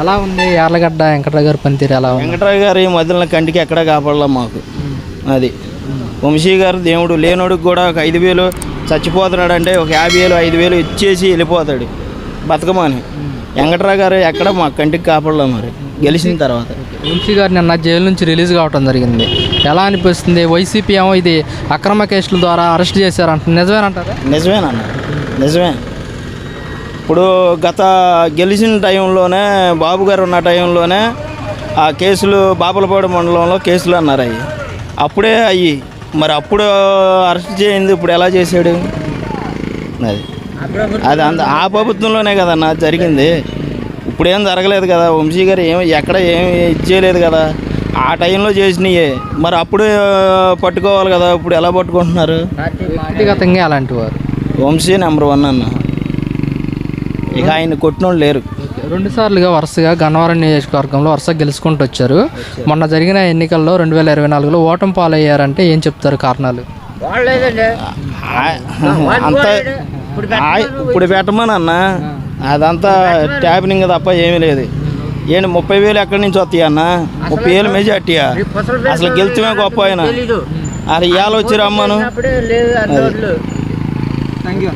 ఎలా ఉంది యార్లగడ్డ వెంకటరావు గారి పనితీరు ఎలా ఉంది? వెంకటరావు గారు ఈ మధ్యన కంటికి ఎక్కడా కాపాడలే మాకు. అది. వంశీ గారు దేవుడు లేనోడికి కూడా ఒక ఐదు వేలు చచ్చిపోతున్నాడు అంటే ఒక యాభై వేలు ఐదు వేలు ఇచ్చేసి వెళ్ళిపోతాడు. బతకమని వెంకటరావు గారు ఎక్కడ మా కంటికి కాపాడలే మరి. గెలిచిన తర్వాత. వంశీ గారు నిన్న జైలు నుంచి రిలీజ్ కావడం జరిగింది. ఎలా అనిపిస్తుంది? వైసీపీ ఏమో ఇది అక్రమ కేసుల ద్వారా అరెస్ట్ చేశారంట. నిజమేనంటారా? నిజమేనన్న. నిజమే. ఇప్పుడు గత గెలిచిన టైంలోనే బాబు గారు ఉన్న టైంలోనే ఆ కేసులు బాపలపాడు మండలంలో కేసులు అన్నారు అవి అప్పుడే అయ్యి. మరి అప్పుడు అరెస్ట్ చేయింది ఇప్పుడు ఎలా చేశాడు? అది. అది అంత ఆ ప్రభుత్వంలోనే కదన్న జరిగింది. ఇప్పుడు ఏం జరగలేదు కదా? వంశీ గారు ఏమి ఎక్కడ ఏమి ఇచ్చేయలేదు కదా? ఆ టైంలో చేసినయే. మరి అప్పుడు పట్టుకోవాలి కదా? ఇప్పుడు ఎలా పట్టుకుంటున్నారు? వ్యక్తిగతంగా అలాంటి వారు. వంశీ నెంబర్ వన్ అన్న. ఇక ఆయన కొట్టినోళ్ళు లేరు. రెండు సార్లుగా వరుసగా గన్నవరం నియోజకవర్గంలో వరుస గెలుచుకుంటూ వచ్చారు. మొన్న జరిగిన ఎన్నికల్లో రెండు వేల ఇరవై నాలుగులో ఓటమి పాలయ్యారంటే ఏం చెప్తారు కారణాలు? అంత ఇప్పుడు పెట్టమని అన్న అదంతా ట్యాబినింగ్ తప్ప ఏమీ లేదు. ఏంటి ముప్పై వేలు ఎక్కడి నుంచి వస్తాయి అన్న? ముప్పై వేలు మెజార్టీయా అసలు గెలుచుమే గొప్ప ఆయన. అది ఇవాళ వచ్చి రమ్మను. Thank you